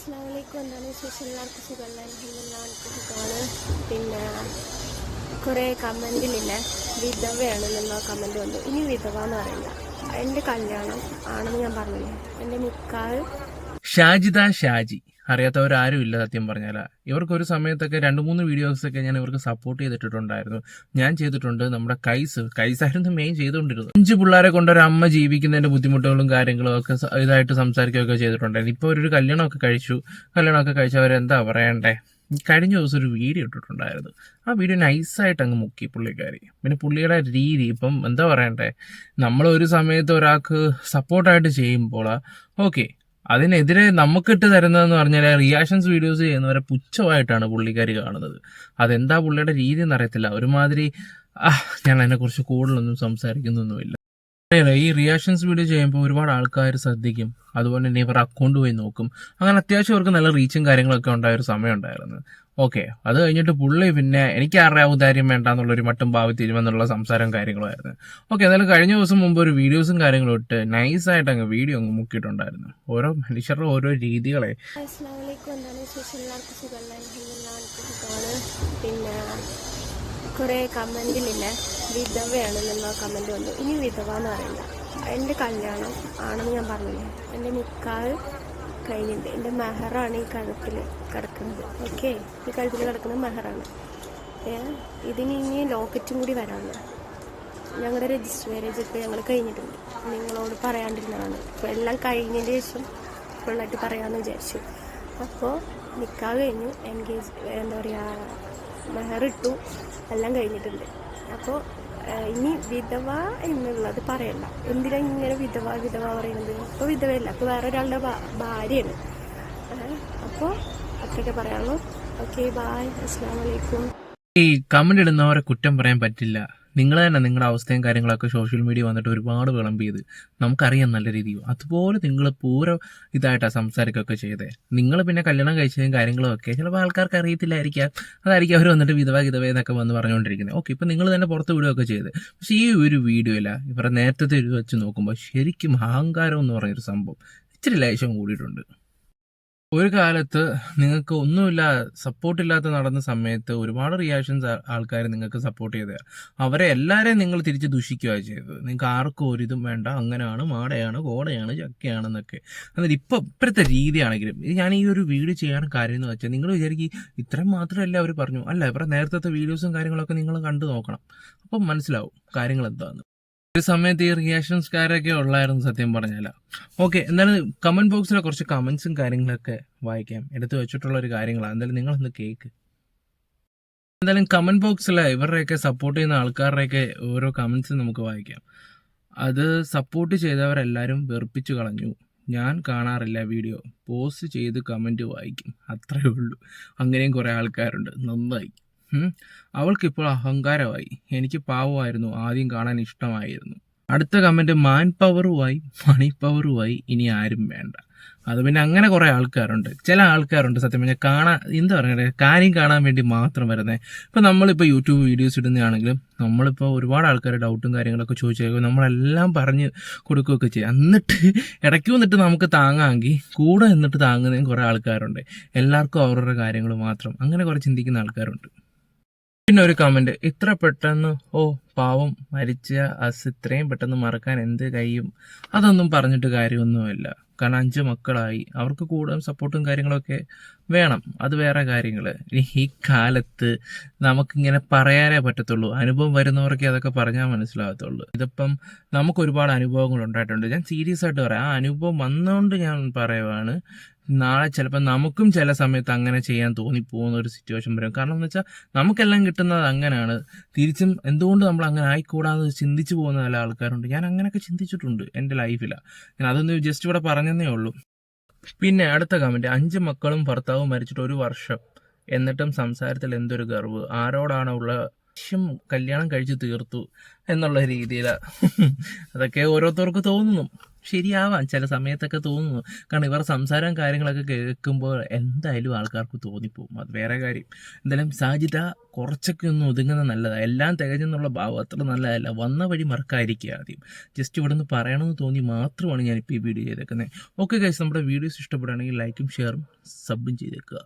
അസ്സാം വലൈക്കും എന്താണ് വിശേഷം? എല്ലാവർക്കും സുഖമല്ല എല്ലാവർക്കും സുഖമാണ് പിന്നെ കുറേ കമന്റിലില്ലേ? വിധവയാണെന്നുള്ള കമന്റ് വന്നു ഇനി വിധവ എന്ന് പറയില്ല. എന്റെ കല്യാണം ആണെന്ന് ഞാൻ പറഞ്ഞില്ലേ? എന്റെ മുക്കാൽ ഷാജിദ ഷാജി. അറിയാത്തവരാരും ഇല്ല സത്യം പറഞ്ഞാൽ ഇവർക്ക് ഒരു സമയത്തൊക്കെ രണ്ട് മൂന്ന് വീഡിയോസൊക്കെ ഞാൻ ഇവർക്ക് സപ്പോർട്ട് ചെയ്തിട്ടുണ്ടായിരുന്നു ഞാൻ ചെയ്തിട്ടുണ്ട് നമ്മുടെ കൈസ്. കൈസായിരുന്നു മെയിൻ ചെയ്തുകൊണ്ടിരുന്നത്. അഞ്ച് പിള്ളേരെ കൊണ്ട് ഒരു അമ്മ ജീവിക്കുന്നതിന്റെ ബുദ്ധിമുട്ടുകളും കാര്യങ്ങളും ഒക്കെ ഇതായിട്ട് സംസാരിക്കുകയൊക്കെ ചെയ്തിട്ടുണ്ടായിരുന്നു. ഇപ്പോൾ ഒരു കല്യാണമൊക്കെ കഴിച്ചു. കല്യാണമൊക്കെ കഴിച്ചവരെന്താ പറയണ്ടേ? കഴിഞ്ഞ ദിവസം ഒരു വീഡിയോ ഇട്ടിട്ടുണ്ടായിരുന്നു. ആ വീഡിയോ നൈസായിട്ട് അങ്ങ് മുക്കി പുള്ളിക്കാരി. പിന്നെ പുള്ളിയുടെ രീതി ഇപ്പം എന്താ പറയണ്ടേ? നമ്മൾ ഒരു സമയത്ത് ഒരാൾക്ക് സപ്പോർട്ടായിട്ട് ചെയ്യുമ്പോൾ ഓക്കെ അതിനെതിരെ നമുക്കിട്ട് തരുന്നതെന്ന് പറഞ്ഞാൽ റിയാക്ഷൻസ് വീഡിയോസ് ചെയ്യുന്നവരെ പുച്ഛമായിട്ടാണ് പുള്ളിക്കാരി കാണുന്നത്. അതെന്താ പുള്ളിയുടെ രീതി എന്നറിയത്തില്ല. ഒരുമാതിരി ഞാൻ അതിനെക്കുറിച്ച് കൂടുതലൊന്നും സംസാരിക്കുന്നൊന്നുമില്ല. ഈ റിയാക്ഷൻസ് വീഡിയോ ചെയ്യുമ്പോൾ ഒരുപാട് ആൾക്കാർ ശ്രദ്ധിക്കും. അതുപോലെ തന്നെ ഇവർ അക്കൗണ്ട് പോയി നോക്കും. അങ്ങനെ അത്യാവശ്യം അവർക്ക് നല്ല റീച്ചും കാര്യങ്ങളൊക്കെ ഉണ്ടായ ഒരു സമയം ഉണ്ടായിരുന്നു. ഓക്കെ. അത് കഴിഞ്ഞിട്ട് പുള്ളി പിന്നെ എനിക്ക് ആരുടെ ഔദാര്യം വേണ്ട എന്നുള്ളൊരു മട്ടും ഭാവി തീരുമെന്നുള്ള സംസാരം കാര്യങ്ങളുമായിരുന്നു. ഓക്കെ എന്നാലും കഴിഞ്ഞ ദിവസം മുമ്പ് ഒരു വീഡിയോസും കാര്യങ്ങളും ഇട്ട് നൈസായിട്ട് അങ്ങ് വീഡിയോ അങ്ങ് മുക്കിയിട്ടുണ്ടായിരുന്നു. ഓരോ മനുഷ്യരുടെ ഓരോ രീതികളെ. പിന്നെ കുറേ കമന്റിലില്ലേ? വിധവയാണെന്നുള്ള കമന്റ് വന്നു. ഇനി വിധവ എന്ന് പറയില്ല എന്റെ കല്യാണം ആണെന്ന് ഞാൻ പറഞ്ഞില്ലേ? എന്റെ നിക്കാഹ് കഴിഞ്ഞിട്ടുണ്ട് എന്റെ മെഹറാണ് ഈ കഴുത്തിൽ കിടക്കുന്നത്. ഓക്കെ? ഈ കഴുത്തിൽ കിടക്കുന്നത് മെഹറാണ്. ഇതിന് ഇനി ലോക്കറ്റും കൂടി വരാണ് ഞങ്ങളുടെ രജിസ്റ്റർ മാരേജ് ഞങ്ങൾ കഴിഞ്ഞിട്ടുണ്ട്. നിങ്ങളോട് പറയാണ്ടിരുന്നതാണ്. അപ്പോൾ എല്ലാം കഴിഞ്ഞതിന് ശേഷം ഫുള്ളായിട്ട് പറയാമെന്ന് വിചാരിച്ചു. അപ്പോൾ നിൽക്കാൻ കഴിഞ്ഞു. എൻഗേജ് എന്താ പറയുക മെഹർ ഇട്ടു. എല്ലാം കഴിഞ്ഞിട്ടുണ്ട്. അപ്പോൾ ഇനി വിധവ എന്നുള്ളത് പറയണ്ട. എന്തിനാ ഇങ്ങനെ വിധവ വിധവ പറയുന്നത്? ഇപ്പോൾ വിധവയല്ല അപ്പോൾ വേറെ ഒരാളുടെ ഭാര്യയാണ്. അപ്പോൾ അത്രയൊക്കെ പറയാനുള്ളൂ. ഓക്കെ ബായ് അസ്സാം വലൈക്കും ഈ കമന്റ് ഇടുന്നവരെ കുറ്റം പറയാൻ പറ്റില്ല. നിങ്ങൾ തന്നെ നിങ്ങളുടെ അവസ്ഥയും കാര്യങ്ങളൊക്കെ സോഷ്യൽ മീഡിയ വന്നിട്ട് ഒരുപാട് വിളമ്പ് ചെയ്ത് നമുക്കറിയാം നല്ല രീതിയിൽ. അതുപോലെ നിങ്ങൾ പൂര ഇതായിട്ടാണ് സംസാരിക്കുകയൊക്കെ ചെയ്തത് നിങ്ങൾ പിന്നെ കല്യാണം കഴിച്ചതും കാര്യങ്ങളും ഒക്കെ ചിലപ്പോൾ ആൾക്കാർക്ക് അറിയത്തില്ലായിരിക്കാം. അതായിരിക്കും അവർ വന്നിട്ട് വിധവ വിധവ എന്നൊക്കെ വന്ന് പറഞ്ഞുകൊണ്ടിരിക്കുന്നത് ഓക്കെ ഇപ്പം നിങ്ങൾ തന്നെ പുറത്ത് വിടുകയൊക്കെ ചെയ്ത്. പക്ഷേ ഈ ഒരു വീഡിയോയില്ല ഇവരുടെ നേരത്തെ ഇത് വെച്ച് നോക്കുമ്പോൾ ശരിക്കും അഹങ്കാരം എന്ന് പറഞ്ഞൊരു സംഭവം ഇച്ചിരി ലേശം കൂടിയിട്ടുണ്ട്. ഒരു കാലത്ത് നിങ്ങൾക്ക് ഒന്നുമില്ല സപ്പോർട്ട് സപ്പോർട്ടില്ലാത്ത നടന്ന സമയത്ത് ഒരുപാട് റിയാക്ഷൻസ് ആൾക്കാർ നിങ്ങൾക്ക് സപ്പോർട്ട് ചെയ്ത അവരെ എല്ലാവരെയും നിങ്ങൾ തിരിച്ച് ദുഷിക്കുകയാണ് ചെയ്തത്. നിങ്ങൾക്ക് ആർക്കും ഒരു ഇതും വേണ്ട. അങ്ങനെയാണ് മാടയാണ് കോടയാണ് ചക്കയാണെന്നൊക്കെ. എന്നിട്ട് ഇപ്പം ഇപ്പോഴത്തെ രീതിയാണെങ്കിലും ഞാൻ ഈ ഒരു വീഡിയോ ചെയ്യാൻ കാര്യം എന്ന് വെച്ചാൽ നിങ്ങൾ വിചാരിക്കും ഇത്രയും മാത്രമല്ല അവർ പറഞ്ഞു. അല്ല ഇവരുടെ നേരത്തെ വീഡിയോസും കാര്യങ്ങളൊക്കെ നിങ്ങൾ കണ്ടു നോക്കണം. അപ്പം മനസ്സിലാവും കാര്യങ്ങൾ എന്താണെന്ന് ഒരു സമയത്ത് ഈ റിയാക്ഷൻസ് കാര്യമൊക്കെ ഉള്ളായിരുന്നു സത്യം പറഞ്ഞാൽ ഓക്കെ എന്നാലും കമന്റ് ബോക്സിലെ കുറച്ച് കമന്റ്സും കാര്യങ്ങളൊക്കെ വായിക്കാം. എടുത്തു വെച്ചിട്ടുള്ള ഒരു കാര്യങ്ങളാണ്. എന്തായാലും നിങ്ങളൊന്ന് കേക്ക്. എന്തായാലും കമന്റ് ബോക്സിലെ ഇവരുടെയൊക്കെ സപ്പോർട്ട് ചെയ്യുന്ന ആൾക്കാരുടെയൊക്കെ ഓരോ കമന്റ്സ് നമുക്ക് വായിക്കാം. അത് സപ്പോർട്ട് ചെയ്തവരെല്ലാവരും വെറുപ്പിച്ചു കളഞ്ഞു. ഞാൻ കാണാറില്ല വീഡിയോ പോസ്റ്റ് ചെയ്ത് കമന്റ് വായിക്കും. അത്രേ ഉള്ളൂ. അങ്ങനെയും കുറേ ആൾക്കാരുണ്ട്. നന്നായി. അവൾക്കിപ്പോൾ അഹങ്കാരമായി. എനിക്ക് പാവമായിരുന്നു. ആദ്യം കാണാൻ ഇഷ്ടമായിരുന്നു. അടുത്ത കമന്റ് മാൻ പവറുമായി മണി പവറുമായി ഇനി ആരും വേണ്ട. അത് പിന്നെ അങ്ങനെ കുറെ ആൾക്കാരുണ്ട്. ചില ആൾക്കാരുണ്ട് സത്യം പറഞ്ഞാൽ കാണാൻ എന്താ പറയുക കാര്യം കാണാൻ വേണ്ടി മാത്രം വരുന്നത് ഇപ്പം നമ്മളിപ്പോൾ യൂട്യൂബ് വീഡിയോസ് ഇടുന്നതാണെങ്കിലും നമ്മളിപ്പോൾ ഒരുപാട് ആൾക്കാർ ഡൗട്ടും കാര്യങ്ങളൊക്കെ ചോദിച്ചു നമ്മളെല്ലാം പറഞ്ഞ് കൊടുക്കുകയൊക്കെ ചെയ്യും. എന്നിട്ട് ഇടയ്ക്ക് വന്നിട്ട് നമുക്ക് താങ്ങാമെങ്കിൽ കൂടെ നിന്നിട്ട് താങ്ങുന്നതും കുറേ ആൾക്കാരുണ്ട്. എല്ലാവർക്കും അവരുടെ കാര്യങ്ങൾ മാത്രം. അങ്ങനെ കുറേ ചിന്തിക്കുന്ന ആൾക്കാരുണ്ട്. പിന്നെ ഒരു കമന്റ് ഇത്ര പെട്ടെന്ന് ഓ പാവം മരിച്ച അസ് ഇത്രയും പെട്ടെന്ന് മറക്കാൻ എന്ത് കഴിയും? അതൊന്നും പറഞ്ഞിട്ട് കാര്യമൊന്നുമില്ല. കാരണം അഞ്ച് മക്കളായി. അവർക്ക് കൂടുതൽ സപ്പോർട്ടും കാര്യങ്ങളൊക്കെ വേണം. അത് വേറെ കാര്യങ്ങൾ. ഇനി ഈ കാലത്ത് നമുക്കിങ്ങനെ പറയാനേ പറ്റത്തുള്ളൂ. അനുഭവം വരുന്നവർക്ക് അതൊക്കെ പറഞ്ഞാൽ മനസ്സിലാകത്തുള്ളൂ. ഇതിപ്പം നമുക്ക് ഒരുപാട് അനുഭവങ്ങൾ ഉണ്ടായിട്ടുണ്ട്. ഞാൻ സീരിയസ് ആയിട്ട് പറയാം. ആ അനുഭവം വന്നുകൊണ്ട് ഞാൻ പറയുവാണ് നാളെ ചിലപ്പോൾ നമുക്കും ചില സമയത്ത് അങ്ങനെ ചെയ്യാൻ തോന്നിപ്പോകുന്ന ഒരു സിറ്റുവേഷൻ വരും. കാരണം എന്ന് വെച്ചാൽ നമുക്കെല്ലാം കിട്ടുന്നത് അങ്ങനെയാണ് തിരിച്ചും എന്തുകൊണ്ട് നമ്മൾ അങ്ങനെ ആയിക്കൂടാതെ ചിന്തിച്ചു പോകുന്ന നല്ല ആൾക്കാരുണ്ട്. ഞാൻ അങ്ങനെയൊക്കെ ചിന്തിച്ചിട്ടുണ്ട് എന്റെ ലൈഫിലാണ് ഞാൻ അതൊന്ന് ജസ്റ്റ് ഇവിടെ പറഞ്ഞതേ ഉള്ളൂ. പിന്നെ അടുത്ത കമന്റ് അഞ്ച് മക്കളും ഭർത്താവും മരിച്ചിട്ട് ഒരു വർഷം. എന്നിട്ടും സംസാരത്തിൽ എന്തൊരു ഗർവ്. ആരോടാണ് ഉള്ള വശ്യം കല്യാണം കഴിച്ച് തീർത്തു എന്നുള്ള രീതിയിലാണ് അതൊക്കെ ഓരോരുത്തർക്ക് തോന്നുന്നു. ശരിയാവാം ചില സമയത്തൊക്കെ തോന്നുന്നു. കാരണം ഇവരുടെ സംസാരം കാര്യങ്ങളൊക്കെ കേൾക്കുമ്പോൾ എന്തായാലും ആൾക്കാർക്ക് തോന്നിപ്പോവും അത് വേറെ കാര്യം. എന്തായാലും സാജിത കുറച്ചൊക്കെ ഒന്ന് ഒതുങ്ങുന്നത് നല്ലതാണ് എല്ലാം തികഞ്ഞെന്നുള്ള ഭാവം അത്ര നല്ലതല്ല. വന്ന വഴി മറക്കാതിരിക്കുക ആദ്യം. ജസ്റ്റ് ഇവിടെ നിന്ന് പറയണമെന്ന് തോന്നി മാത്രമാണ് ഞാനിപ്പോൾ ഈ വീഡിയോ ചെയ്തേക്കുന്നത് ഓക്കെ ഗൈസ് നമ്മുടെ വീഡിയോസ് ഇഷ്ടപ്പെടുകയാണെങ്കിൽ ലൈക്കും ഷെയറും സബും ചെയ്തേക്കുക.